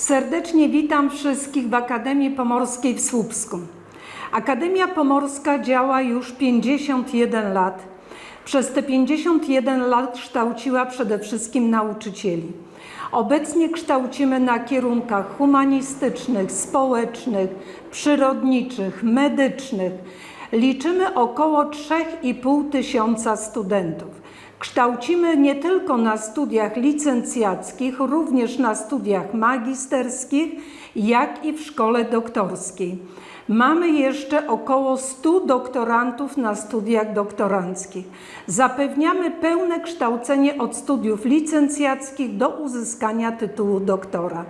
Serdecznie witam wszystkich w Akademii Pomorskiej w Słupsku. Akademia Pomorska działa już 51 lat. Przez te 51 lat kształciła przede wszystkim nauczycieli. Obecnie kształcimy na kierunkach humanistycznych, społecznych, przyrodniczych, medycznych. Liczymy około 3,5 tysiąca studentów. Kształcimy nie tylko na studiach licencjackich, również na studiach magisterskich, jak i w szkole doktorskiej. Mamy jeszcze około 100 doktorantów na studiach doktoranckich. Zapewniamy pełne kształcenie od studiów licencjackich do uzyskania tytułu doktora.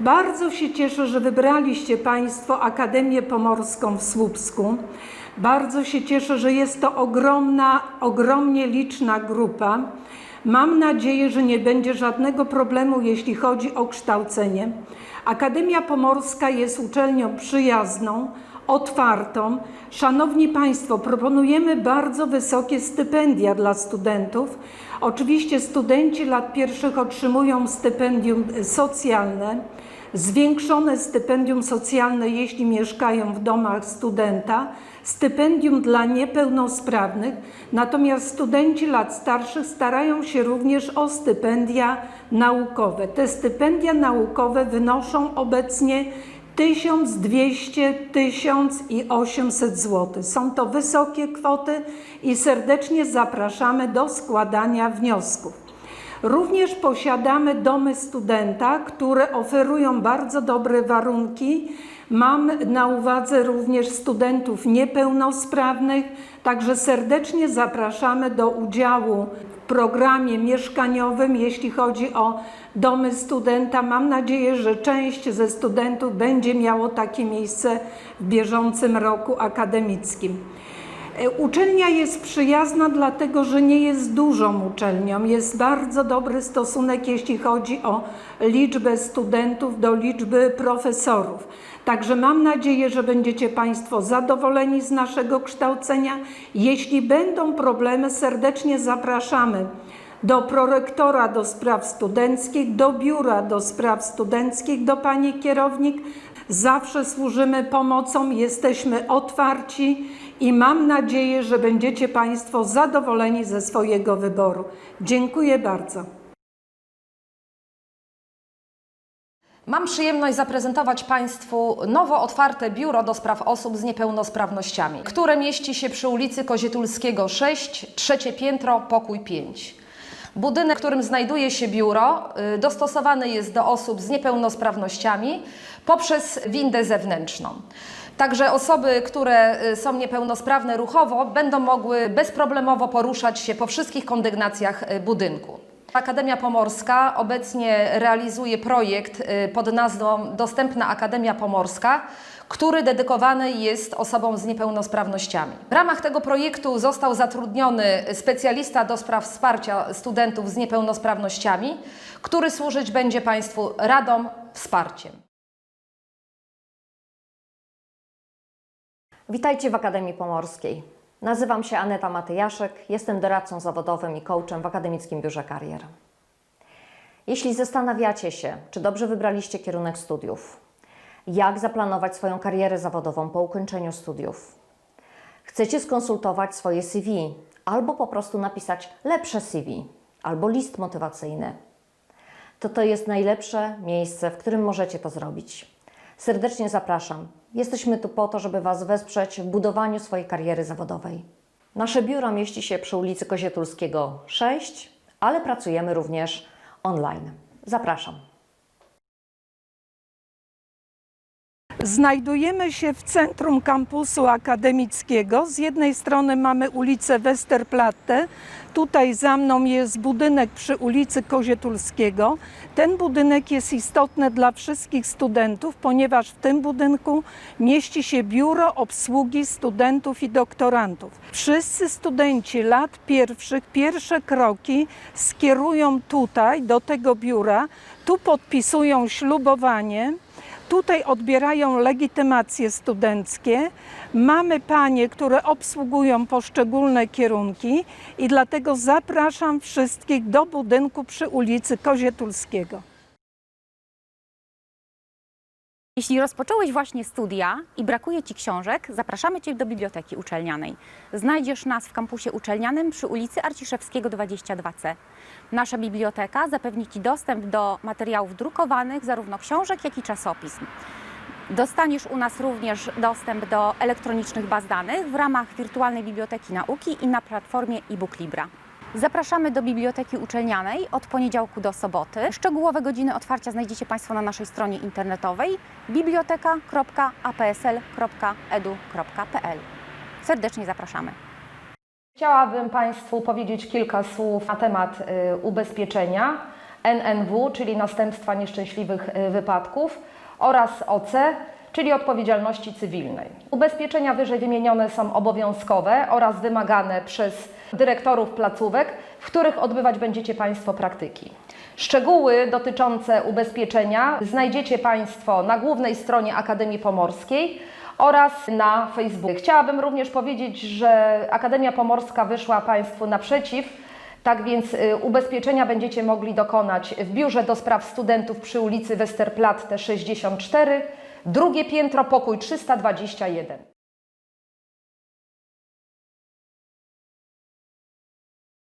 Bardzo się cieszę, że wybraliście Państwo Akademię Pomorską w Słupsku. Bardzo się cieszę, że jest to ogromna, ogromnie liczna grupa. Mam nadzieję, że nie będzie żadnego problemu, jeśli chodzi o kształcenie. Akademia Pomorska jest uczelnią przyjazną, otwartą. Szanowni Państwo, proponujemy bardzo wysokie stypendia dla studentów. Oczywiście studenci lat pierwszych otrzymują stypendium socjalne, zwiększone stypendium socjalne, jeśli mieszkają w domach studenta, stypendium dla niepełnosprawnych, natomiast studenci lat starszych starają się również o stypendia naukowe. Te stypendia naukowe wynoszą obecnie 1200, 1000 i 800 zł. Są to wysokie kwoty i serdecznie zapraszamy do składania wniosków. Również posiadamy domy studenta, które oferują bardzo dobre warunki. Mam na uwadze również studentów niepełnosprawnych, także serdecznie zapraszamy do udziału w programie mieszkaniowym, jeśli chodzi o domy studenta. Mam nadzieję, że część ze studentów będzie miało takie miejsce w bieżącym roku akademickim. E, Uczelnia jest przyjazna, dlatego że nie jest dużą uczelnią. Jest bardzo dobry stosunek, jeśli chodzi o liczbę studentów do liczby profesorów. Także mam nadzieję, że będziecie Państwo zadowoleni z naszego kształcenia. Jeśli będą problemy, serdecznie zapraszamy do prorektora do spraw studenckich, do biura do spraw studenckich, do pani kierownik. Zawsze służymy pomocą, jesteśmy otwarci i mam nadzieję, że będziecie Państwo zadowoleni ze swojego wyboru. Dziękuję bardzo. Mam przyjemność zaprezentować Państwu nowo otwarte biuro do spraw osób z niepełnosprawnościami, które mieści się przy ulicy Kozietulskiego 6, trzecie piętro, pokój 5. Budynek, w którym znajduje się biuro, y, dostosowany jest do osób z niepełnosprawnościami poprzez windę zewnętrzną. Także osoby, które y, są niepełnosprawne ruchowo, będą mogły bezproblemowo poruszać się po wszystkich kondygnacjach y, budynku. Akademia Pomorska obecnie realizuje projekt pod nazwą Dostępna Akademia Pomorska, który dedykowany jest osobom z niepełnosprawnościami. W ramach tego projektu został zatrudniony specjalista do spraw wsparcia studentów z niepełnosprawnościami, który służyć będzie Państwu radą, wsparciem. Witajcie w Akademii Pomorskiej. Nazywam się Aneta Matyjaszek, jestem doradcą zawodowym i coachem w Akademickim Biurze Karier. Jeśli zastanawiacie się, czy dobrze wybraliście kierunek studiów, jak zaplanować swoją karierę zawodową po ukończeniu studiów, chcecie skonsultować swoje CV albo po prostu napisać lepsze CV albo list motywacyjny, to to jest najlepsze miejsce, w którym możecie to zrobić. Serdecznie zapraszam. Jesteśmy tu po to, żeby Was wesprzeć w budowaniu swojej kariery zawodowej. Nasze biuro mieści się przy ulicy Kozietulskiego 6, ale pracujemy również online. Zapraszam. Znajdujemy się w centrum kampusu akademickiego. Z jednej strony mamy ulicę Westerplatte. Tutaj za mną jest budynek przy ulicy Kozietulskiego. Ten budynek jest istotny dla wszystkich studentów, ponieważ w tym budynku mieści się biuro obsługi studentów i doktorantów. Wszyscy studenci lat pierwszych, pierwsze kroki skierują tutaj, do tego biura. Tu podpisują ślubowanie. Tutaj odbierają legitymacje studenckie. Mamy panie, które obsługują poszczególne kierunki i dlatego zapraszam wszystkich do budynku przy ulicy Kozietulskiego. Jeśli rozpocząłeś właśnie studia i brakuje Ci książek, zapraszamy Cię do Biblioteki Uczelnianej. Znajdziesz nas w kampusie uczelnianym przy ulicy Arciszewskiego 22C. Nasza biblioteka zapewni Ci dostęp do materiałów drukowanych, zarówno książek, jak i czasopism. Dostaniesz u nas również dostęp do elektronicznych baz danych w ramach wirtualnej biblioteki nauki i na platformie e-book Libra. Zapraszamy do Biblioteki Uczelnianej od poniedziałku do soboty. Szczegółowe godziny otwarcia znajdziecie Państwo na naszej stronie internetowej biblioteka.apsl.edu.pl. Serdecznie zapraszamy. Chciałabym Państwu powiedzieć kilka słów na temat y, ubezpieczenia NNW, czyli następstwa nieszczęśliwych y, wypadków oraz OC, czyli odpowiedzialności cywilnej. Ubezpieczenia wyżej wymienione są obowiązkowe oraz wymagane przez dyrektorów placówek, w których odbywać będziecie Państwo praktyki. Szczegóły dotyczące ubezpieczenia znajdziecie Państwo na głównej stronie Akademii Pomorskiej oraz na Facebooku. Chciałabym również powiedzieć, że Akademia Pomorska wyszła Państwu naprzeciw, tak więc y, ubezpieczenia będziecie mogli dokonać w Biurze do Spraw Studentów przy ulicy Westerplatte 64, drugie piętro, pokój 321.